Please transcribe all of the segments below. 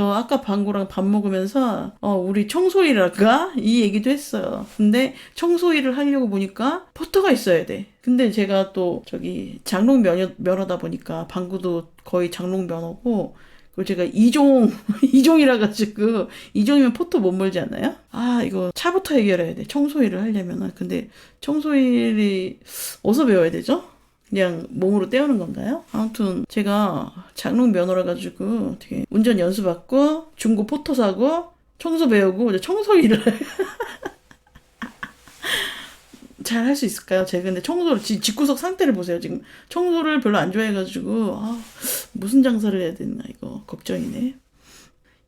저 아까 방구랑 밥 먹으면서 어 우리 청소일을 할까? 이 얘기도 했어요. 근데 청소일을 하려고 보니까 포터가 있어야 돼. 근데 제가 또 저기 장롱 면허, 면허다 보니까 방구도 거의 장롱 면허고 그리고 제가 이종 이종이라 가지고 이종이면 포터 못 몰지 않나요? 아 이거 차부터 해결해야 돼. 청소일을 하려면은 근데 청소일이 어디서 배워야 되죠? 그냥 몸으로 때우는 건가요? 아무튼 제가 장롱 면허라 가지고 되게 운전 연수받고 중고 포터 사고 청소 배우고 이제 청소 일을 잘 할 수 있을까요? 제가 근데 청소를 지- 집구석 상태를 보세요. 지금 청소를 별로 안 좋아해가지고 아, 무슨 장사를 해야 되나 이거 걱정이네.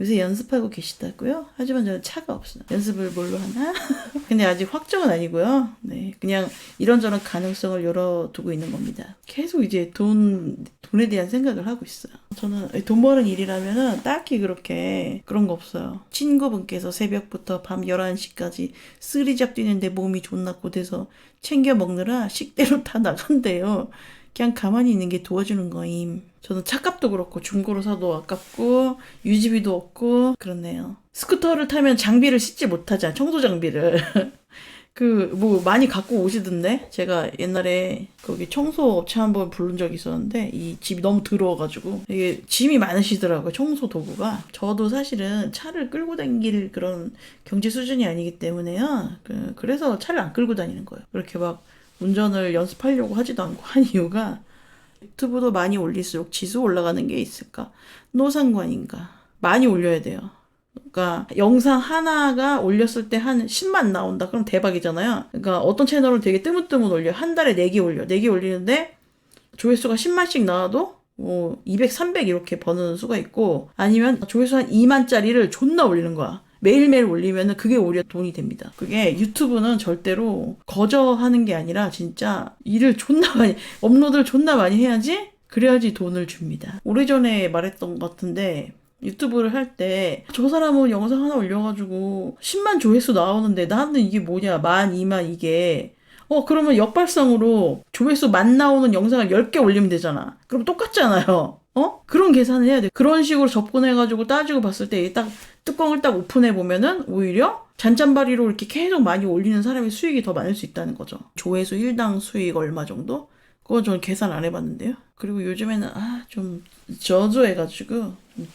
요새 연습하고 계시다고요? 하지만 저는 차가 없어요. 연습을 뭘로 하나? 근데 아직 확정은 아니고요. 네, 그냥 이런저런 가능성을 열어두고 있는 겁니다. 계속 이제 돈, 돈에 대한 생각을 하고 있어요. 저는 돈 버는 일이라면은 딱히 그렇게 그런 거 없어요. 친구분께서 새벽부터 밤 11시까지 쓰리잡 뛰는데 몸이 존나 고돼서 챙겨 먹느라 식대로 다 나간대요. 그냥 가만히 있는 게 도와주는 거임. 저는 차값도 그렇고 중고로 사도 아깝고 유지비도 없고 그렇네요. 스쿠터를 타면 장비를 씻지 못하잖아. 청소 장비를. 그 뭐 많이 갖고 오시던데 제가 옛날에 거기 청소 업체 한 번 부른 적이 있었는데 이 집이 너무 더러워가지고 이게 짐이 많으시더라고요 청소 도구가 저도 사실은 차를 끌고 다닐 그런 경제 수준이 아니기 때문에요 그, 그래서 차를 안 끌고 다니는 거예요 그렇게 막 운전을 연습하려고 하지도 않고 한 이유가 유튜브도 많이 올릴수록 지수 올라가는 게 있을까? 노상관인가? 많이 올려야 돼요. 그러니까 영상 하나가 올렸을 때 한 10만 나온다. 그럼 대박이잖아요. 그러니까 어떤 채널은 되게 뜨문뜨문 올려. 한 달에 4개 올려. 4개 올리는데 조회수가 10만씩 나와도 뭐 200, 300 이렇게 버는 수가 있고 아니면 조회수 한 2만짜리를 존나 올리는 거야. 매일매일 올리면은 그게 오히려 돈이 됩니다. 그게 유튜브는 절대로 거저하는 게 아니라 진짜 일을 존나 많이, 업로드를 존나 많이 해야지 그래야지 돈을 줍니다. 오래전에 말했던 것 같은데 유튜브를 할 때 저 사람은 영상 하나 올려가지고 10만 조회수 나오는데 나는 이게 뭐냐 만, 2만 이게 어 그러면 역발상으로 조회수 만 나오는 영상을 10개 올리면 되잖아. 그럼 똑같잖아요. 어? 그런 계산을 해야 돼. 그런 식으로 접근해가지고 따지고 봤을 때 딱 뚜껑을 딱 오픈해 보면은 오히려 잔잔바리로 이렇게 계속 많이 올리는 사람의 수익이 더 많을 수 있다는 거죠. 조회수 1당 수익 얼마 정도? 그건 저는 계산 안 해봤는데요. 그리고 요즘에는 아 좀 저조해가지고 좀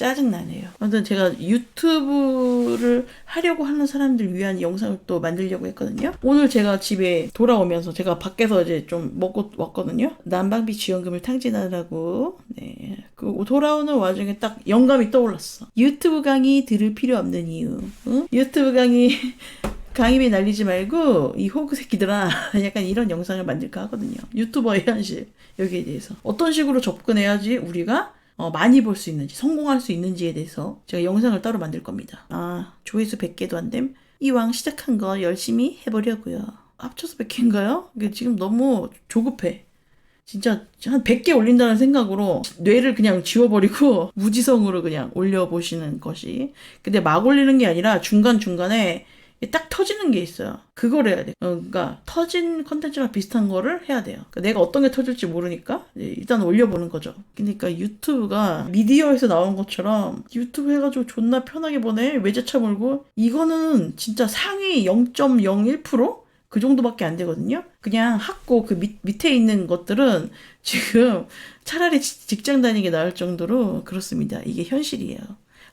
짜증나네요. 아무튼 제가 유튜브를 하려고 하는 사람들 위한 영상을 또 만들려고 했거든요. 오늘 제가 집에 돌아오면서 제가 밖에서 이제 좀 먹고 왔거든요. 난방비 지원금을 탕진하라고. 네. 그 돌아오는 와중에 딱 영감이 떠올랐어. 유튜브 강의 들을 필요 없는 이유. 응? 유튜브 강의 강의비 날리지 말고 이 호구 새끼들아 약간 이런 영상을 만들까 하거든요. 유튜버의 현실 여기에 대해서 어떤 식으로 접근해야지 우리가 어, 많이 볼 수 있는지 성공할 수 있는지에 대해서 제가 영상을 따로 만들 겁니다. 아 조회수 100개도 안 됨. 이왕 시작한 거 열심히 해보려고요. 합쳐서 100개인가요? 이게 지금 너무 조급해. 진짜 한 100개 올린다는 생각으로 뇌를 그냥 지워버리고 무지성으로 그냥 올려보시는 것이. 근데 막 올리는 게 아니라 중간중간에 딱 터지는 게 있어요. 그걸 해야 돼. 어, 그러니까 터진 컨텐츠랑 비슷한 거를 해야 돼요. 그러니까 내가 어떤 게 터질지 모르니까 일단 올려보는 거죠. 그러니까 유튜브가 미디어에서 나온 것처럼 유튜브 해가지고 존나 편하게 보내 외제차 몰고 이거는 진짜 상위 0.01%? 그 정도밖에 안 되거든요. 그냥 학고 그 밑, 밑에 있는 것들은 지금 차라리 지- 직장 다니기 나을 정도로 그렇습니다. 이게 현실이에요.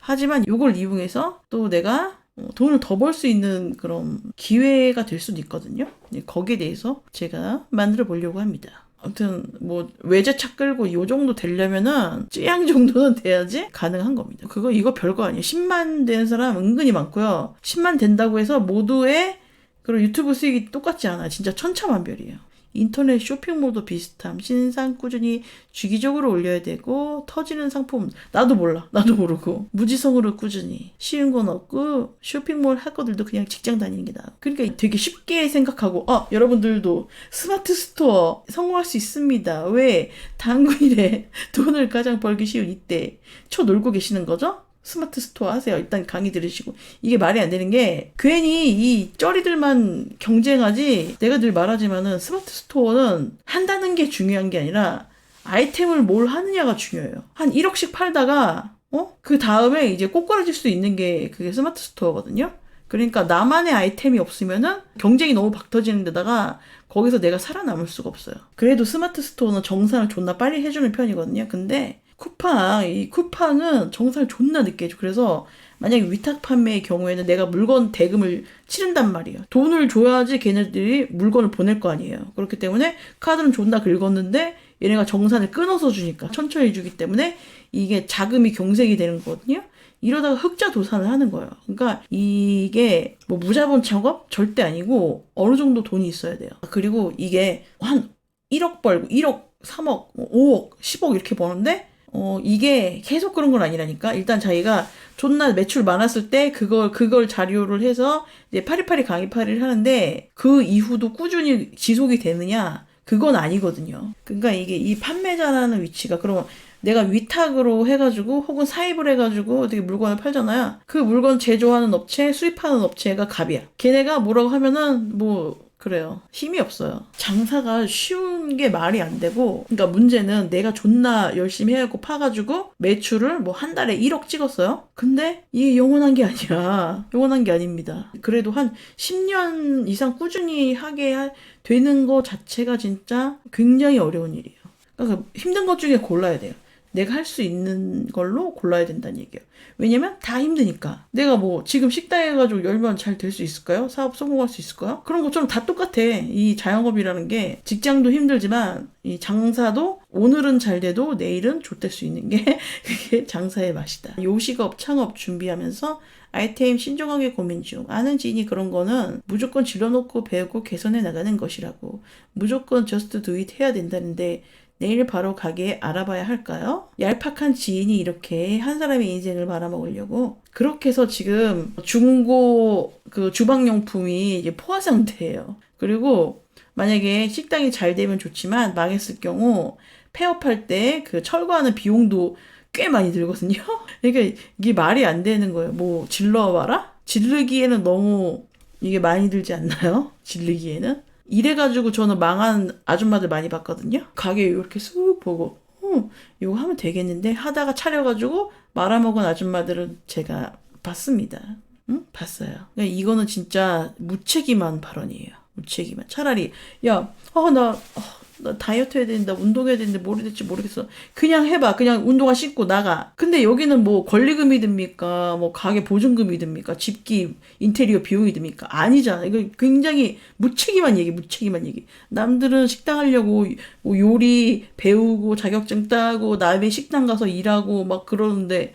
하지만 이걸 이용해서 또 내가 어, 돈을 더 벌 수 있는 그런 기회가 될 수도 있거든요. 네, 거기에 대해서 제가 만들어 보려고 합니다. 아무튼 뭐 외제차 끌고 요 정도 되려면은 찌양 정도는 돼야지 가능한 겁니다. 그거 이거 별거 아니에요. 10만 된 사람 은근히 많고요. 10만 된다고 해서 모두의 그리고 유튜브 수익이 똑같지 않아요. 진짜 천차만별이에요. 인터넷 쇼핑몰도 비슷함. 신상 꾸준히 주기적으로 올려야 되고 터지는 상품 나도 몰라. 나도 모르고 무지성으로 꾸준히 쉬운 건 없고 쇼핑몰 할 것들도 그냥 직장 다니는 게 나아. 그러니까 되게 쉽게 생각하고 아 여러분들도 스마트 스토어 성공할 수 있습니다. 왜 당구일에 돈을 가장 벌기 쉬운 이때 쳐 놀고 계시는 거죠? 스마트 스토어 하세요. 일단 강의 들으시고. 이게 말이 안 되는 게 괜히 이 쩌리들만 경쟁하지 내가 늘 말하지만은 스마트 스토어는 한다는 게 중요한 게 아니라 아이템을 뭘 하느냐가 중요해요. 한 1억씩 팔다가 어? 그 다음에 이제 꼬꾸라질 수 있는 게 그게 스마트 스토어거든요. 그러니까 나만의 아이템이 없으면은 경쟁이 너무 박 터지는 데다가 거기서 내가 살아남을 수가 없어요. 그래도 스마트 스토어는 정산을 존나 빨리 해주는 편이거든요. 근데 쿠팡, 이 쿠팡은 정산을 존나 늦게 해줘. 그래서 만약에 위탁 판매의 경우에는 내가 물건 대금을 치른단 말이에요. 돈을 줘야지 걔네들이 물건을 보낼 거 아니에요. 그렇기 때문에 카드는 존나 긁었는데 얘네가 정산을 끊어서 주니까 천천히 주기 때문에 이게 자금이 경색이 되는 거거든요. 이러다가 흑자 도산을 하는 거예요. 그러니까 이게 뭐 무자본 작업 절대 아니고 어느 정도 돈이 있어야 돼요. 그리고 이게 한 1억 벌고 1억, 3억, 5억, 10억 이렇게 버는데 어 이게 계속 그런 건 아니라니까. 일단 자기가 존나 매출 많았을 때 그걸 그걸 자료를 해서 이제 파리파리 강의파리를 하는데 그 이후도 꾸준히 지속이 되느냐? 그건 아니거든요. 그러니까 이게 이 판매자라는 위치가 그러면 내가 위탁으로 해가지고 혹은 사입을 해가지고 어떻게 물건을 팔잖아요. 그 물건 제조하는 업체, 수입하는 업체가 갑이야. 걔네가 뭐라고 하면은 뭐 그래요. 힘이 없어요. 장사가 쉬운 게 말이 안 되고, 그러니까 문제는 내가 존나 열심히 해갖고 파가지고 매출을 뭐 한 달에 1억 찍었어요. 근데 이게 영원한 게 아니야. 영원한 게 아닙니다. 그래도 한 10년 이상 꾸준히 하게 하- 되는 거 자체가 진짜 굉장히 어려운 일이에요. 그러니까 힘든 것 중에 골라야 돼요. 내가 할 수 있는 걸로 골라야 된다는 얘기예요. 왜냐면 다 힘드니까. 내가 뭐 지금 식당 해가지고 열면 잘 될 수 있을까요? 사업 성공할 수 있을까요? 그런 것처럼 다 똑같아. 이 자영업이라는 게 직장도 힘들지만 이 장사도 오늘은 잘 돼도 내일은 좆될 수 있는 게 그게 장사의 맛이다. 요식업 창업 준비하면서 아이템 신중하게 고민 중. 아는 지인이 그런 거는 무조건 질러놓고 배우고 개선해 나가는 것이라고. 무조건 do it 해야 된다는데 내일 바로 가게 알아봐야 할까요? 얄팍한 지인이 이렇게 한 사람의 인생을 말아먹으려고 그렇게 해서 지금 중고 그 주방용품이 이제 포화 상태예요. 그리고 만약에 식당이 잘 되면 좋지만 망했을 경우 폐업할 때 그 철거하는 비용도 꽤 많이 들거든요. 그러니까 이게 말이 안 되는 거예요. 뭐 질러봐라? 질르기에는 너무 이게 많이 들지 않나요? 질르기에는? 이래가지고 저는 망한 아줌마들 많이 봤거든요. 가게 이렇게 쑥 보고, 어, 이거 하면 되겠는데 하다가 차려가지고 말아먹은 아줌마들은 제가 봤습니다. 응? 봤어요. 그러니까 이거는 진짜 무책임한 발언이에요. 무책임한. 차라리, 야, 어, 나, 어, 나 다이어트 해야 된다, 운동해야 되는데 될지 모르겠어. 그냥 해봐. 그냥 운동화 신고 나가. 근데 여기는 뭐 권리금이 듭니까? 뭐 가게 보증금이 듭니까? 집기, 인테리어 비용이 듭니까? 아니잖아. 이거 굉장히 무책임한 얘기, 무책임한 얘기. 남들은 식당 하려고 뭐 요리 배우고 자격증 따고 남의 식당 가서 일하고 막 그러는데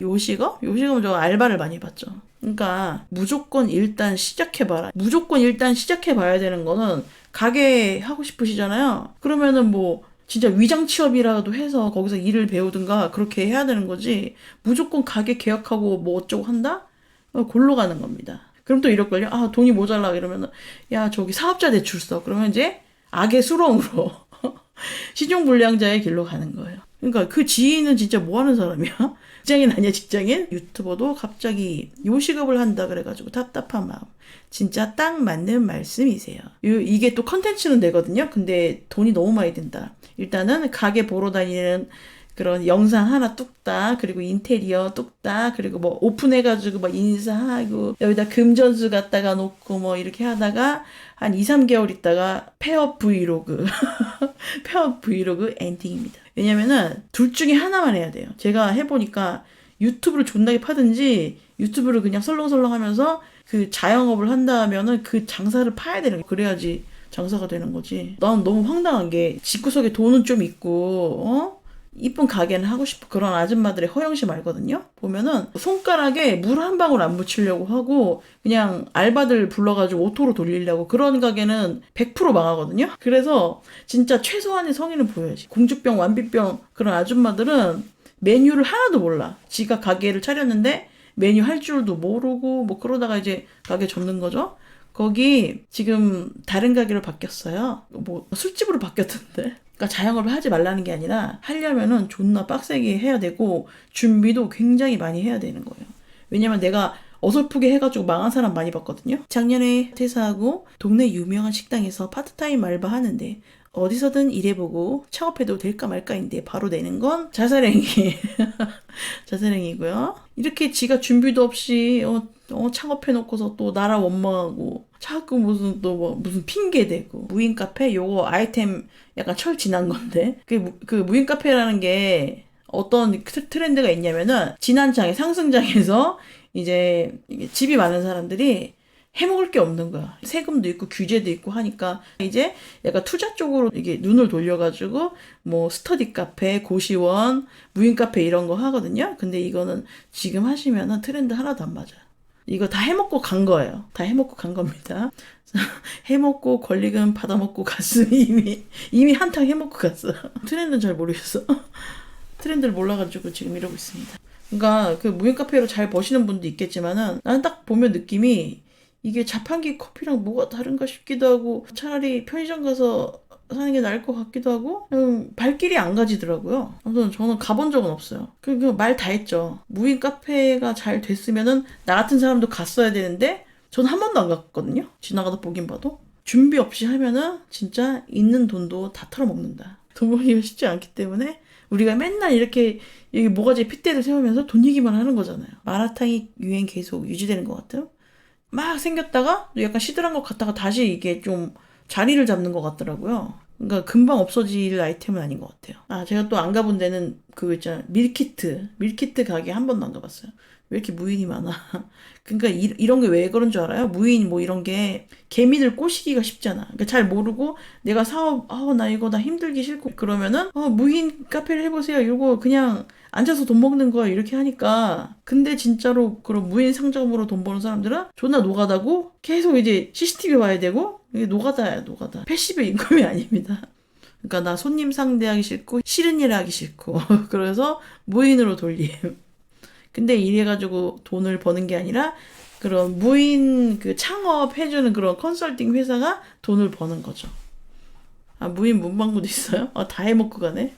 요식업? 요식업은 저 알바를 많이 봤죠. 그러니까 무조건 일단 시작해봐라. 무조건 일단 시작해봐야 되는 거는 가게 하고 싶으시잖아요. 그러면은 뭐 진짜 위장 취업이라도 해서 거기서 일을 배우든가 그렇게 해야 되는 거지. 무조건 가게 계약하고 뭐 어쩌고 한다? 어, 골로 가는 겁니다. 그럼 또 이럴걸요? 아, 돈이 모자라. 이러면은, 야, 저기 사업자 대출 써. 그러면 이제 악의 수렁으로 시중불량자의 길로 가는 거예요. 그러니까 그 지인은 진짜 뭐 하는 사람이야? 직장인 아니야, 직장인? 유튜버도 갑자기 요식업을 한다 그래가지고 답답한 마음. 진짜 딱 맞는 말씀이세요. 요- 이게 또 컨텐츠는 되거든요. 근데 돈이 너무 많이 든다. 일단은 가게 보러 다니는 그런 영상 하나 뚝딱 그리고 인테리어 뚝딱 그리고 뭐 오픈해가지고 막 인사하고 여기다 금전수 갖다가 놓고 뭐 이렇게 하다가 한 2, 3개월 있다가 폐업 브이로그 폐업 브이로그 엔딩입니다. 왜냐면은 둘 중에 하나만 해야 돼요. 제가 해보니까 유튜브를 존나게 파든지 유튜브를 그냥 설렁설렁 하면서 그 자영업을 한다면은 그 장사를 파야 되는 거예요. 그래야지 장사가 되는 거지. 난 너무 황당한 게 집구석에 돈은 좀 있고 어? 이쁜 가게는 하고 싶어 그런 아줌마들의 허영심 알거든요. 보면은 손가락에 물 한 방울 안 묻히려고 하고 그냥 알바들 불러가지고 오토로 돌리려고 그런 가게는 100% 망하거든요. 그래서 진짜 최소한의 성의는 보여야지. 공주병, 완비병 그런 아줌마들은 메뉴를 하나도 몰라. 지가 가게를 차렸는데 메뉴 할 줄도 모르고 뭐 그러다가 이제 가게 접는 거죠. 거기 지금 다른 가게로 바뀌었어요. 뭐 술집으로 바뀌었던데. 그러니까 자영업을 하지 말라는 게 아니라 하려면은 존나 빡세게 해야 되고 준비도 굉장히 많이 해야 되는 거예요. 왜냐면 내가 어설프게 해가지고 망한 사람 많이 봤거든요. 작년에 퇴사하고 동네 유명한 식당에서 파트타임 알바 하는데 어디서든 일해보고 창업해도 될까 말까인데 바로 내는 건 자살행위. 자살행위고요. 이렇게 지가 준비도 없이 어, 어, 창업해놓고서 또 나라 원망하고 자꾸 무슨 또 뭐 무슨 핑계 대고 무인 카페 요거 아이템 약간 철 지난 건데 그, 무- 그 무인 카페라는 게 어떤 트- 트렌드가 있냐면은 지난 장에 상승장에서 이제 집이 많은 사람들이 해먹을 게 없는 거야. 세금도 있고 규제도 있고 하니까 이제 약간 투자 쪽으로 이게 눈을 돌려가지고 뭐 스터디 카페, 고시원, 무인 카페 이런 거 하거든요. 근데 이거는 지금 하시면은 트렌드 하나도 안 맞아요. 이거 다 해먹고 간 거예요. 다 해먹고 간 겁니다. 해먹고 권리금 받아먹고 갔으니 이미 이미 한탕 해먹고 갔어. 트렌드는 잘 모르겠어. 트렌드를 몰라가지고 지금 이러고 있습니다. 그러니까 그 무인 카페로 잘 버시는 분도 있겠지만은 나는 딱 보면 느낌이 이게 자판기 커피랑 뭐가 다른가 싶기도 하고 차라리 편의점 가서 사는 게 나을 것 같기도 하고 발길이 안 가지더라고요. 아무튼 저는 가본 적은 없어요. 그말 다 했죠. 무인 카페가 잘 됐으면은 나 같은 사람도 갔어야 되는데 저는 한 번도 안 갔거든요. 지나가다 보긴 봐도 준비 없이 하면은 진짜 있는 돈도 다 털어먹는다. 돈 벌기가 쉽지 않기 때문에 우리가 맨날 이렇게 여기 모가지에 핏대를 세우면서 돈 얘기만 하는 거잖아요. 마라탕이 유행 계속 유지되는 것 같아요. 막 생겼다가 또 약간 시들한 것 같다가 다시 이게 좀 자리를 잡는 것 같더라고요. 그러니까 금방 없어질 아이템은 아닌 것 같아요. 아 제가 또 안 가본 데는 그거 있잖아요. 밀키트. 밀키트 가게 한 번도 안 가봤어요. 왜 이렇게 무인이 많아? 그러니까 이, 이런 게 왜 그런 줄 알아요? 무인 뭐 이런 게 개미들 꼬시기가 쉽잖아. 그러니까 잘 모르고 내가 사업 아 나 이거 나 힘들기 싫고 그러면은 어 무인 카페를 해보세요. 이러고 그냥 앉아서 돈 먹는 거야 이렇게 하니까 근데 진짜로 그런 무인 상점으로 돈 버는 사람들은 존나 노가다고 계속 이제 CCTV 봐야 되고 이게 노가다야 노가다 패시브 인컴이 아닙니다. 그러니까 나 손님 상대하기 싫고 싫은 일 하기 싫고 그래서 무인으로 돌림. 근데 이래가지고 돈을 버는 게 아니라 그런 무인 그 창업 해주는 그런 컨설팅 회사가 돈을 버는 거죠. 아 무인 문방구도 있어요? 아 다 해먹고 가네.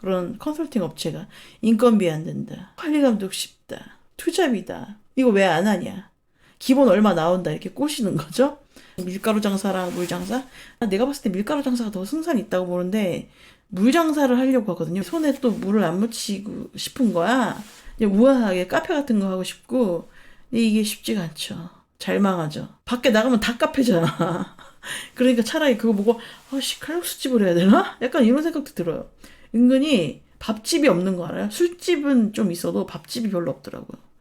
그런 컨설팅 업체가 인건비 안 된다. 관리 감독 쉽다. 투잡이다. 이거 왜 안 하냐? 기본 얼마 나온다 이렇게 꼬시는 거죠. 밀가루 장사랑 물 장사. 아, 내가 봤을 때 밀가루 장사가 더 승산이 있다고 보는데 물 장사를 하려고 하거든요. 손에 또 물을 안 묻히고 싶은 거야. 우아하게 카페 같은 거 하고 싶고 근데 이게 쉽지가 않죠. 잘 망하죠. 밖에 나가면 다 카페잖아. 그러니까 차라리 그거 보고 아씨 칼국수 집을 해야 되나? 약간 이런 생각도 들어요. 은근히 밥집이 없는 거 알아요? 술집은 좀 있어도 밥집이 별로 없더라고요.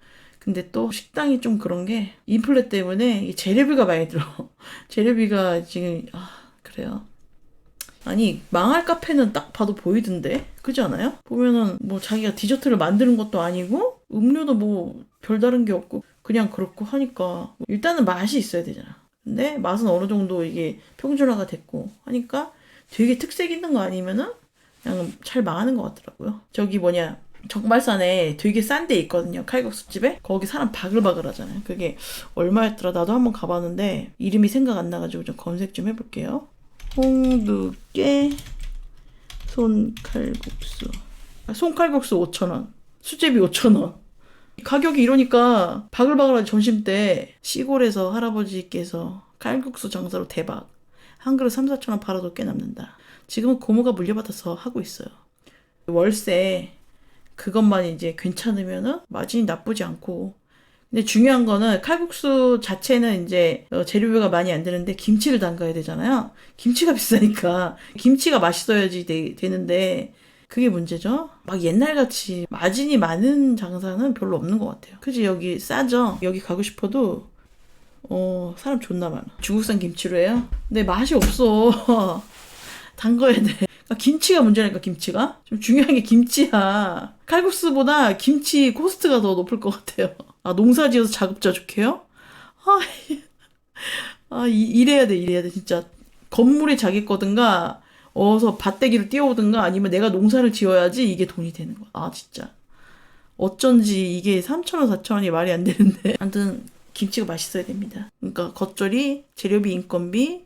근데 또 식당이 좀 그런 게 인플레 때문에 이 재료비가 많이 들어. 재료비가 지금 아 그래요. 아니 망할 카페는 딱 봐도 보이던데 그지 않아요? 보면은 뭐 자기가 디저트를 만드는 것도 아니고 음료도 뭐 별다른 게 없고 그냥 그렇고 하니까 일단은 맛이 있어야 되잖아. 근데 맛은 어느 정도 이게 평준화가 됐고 하니까 되게 특색 있는 거 아니면은 그냥 잘 망하는 것 같더라고요. 저기 뭐냐 정말산에 되게 싼 데 있거든요. 칼국수 집에 거기 사람 바글바글 하잖아요. 그게 얼마였더라? 나도 한번 가봤는데 이름이 생각 안 나가지고 좀 검색 좀 해볼게요. 홍두깨 손칼국수 아, 손칼국수 5,000원 수제비 5,000원 가격이 이러니까 바글바글한 점심 때 시골에서 할아버지께서 칼국수 장사로 대박 한 그릇 3, 4천 원 팔아도 꽤 남는다 지금은 고모가 물려받아서 하고 있어요 월세 그것만 이제 괜찮으면은 마진이 나쁘지 않고 근데 중요한 거는 칼국수 자체는 이제 어, 재료비가 많이 안 드는데 김치를 담가야 되잖아요. 김치가 비싸니까 김치가 맛있어야지 되, 되는데 그게 문제죠. 막 옛날같이 마진이 많은 장사는 별로 없는 것 같아요. 그지 여기 싸죠. 여기 가고 싶어도 어 사람 존나 많아. 중국산 김치로 해요. 근데 맛이 없어. 담가야 돼. 그러니까 김치가 문제라니까 김치가 좀 중요한 게 김치야. 칼국수보다 김치 코스트가 더 높을 것 같아요. 아 농사지어서 자급자 족해요? 아, 아 이, 이래야 돼 이래야 돼 진짜 건물이 자기 거든가 어서 밭대기를 띄워오든가 아니면 내가 농사를 지어야지 이게 돈이 되는 거야. 아 진짜 어쩐지 이게 3,000원 4,000원이 말이 안 되는데 아무튼 김치가 맛있어야 됩니다. 그러니까 겉절이 재료비 인건비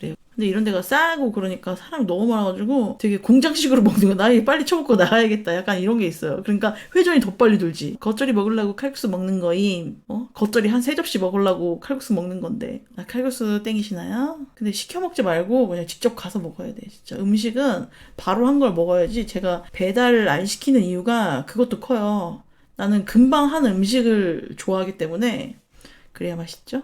그래요. 근데 이런 데가 싸고 그러니까 사람이 너무 많아가지고 되게 공장식으로 먹는 거. 나 이제 빨리 쳐먹고 나가야겠다. 약간 이런 게 있어요. 그러니까 회전이 더 빨리 돌지. 겉절이 먹으려고 칼국수 먹는 거임. 어? 겉절이 한 세 접시 먹으려고 칼국수 먹는 건데. 아, 칼국수 땡기시나요? 근데 시켜 먹지 말고 그냥 직접 가서 먹어야 돼. 진짜 음식은 바로 한 걸 먹어야지. 제가 배달을 안 시키는 이유가 그것도 커요. 나는 금방 한 음식을 좋아하기 때문에 그래야 맛있죠?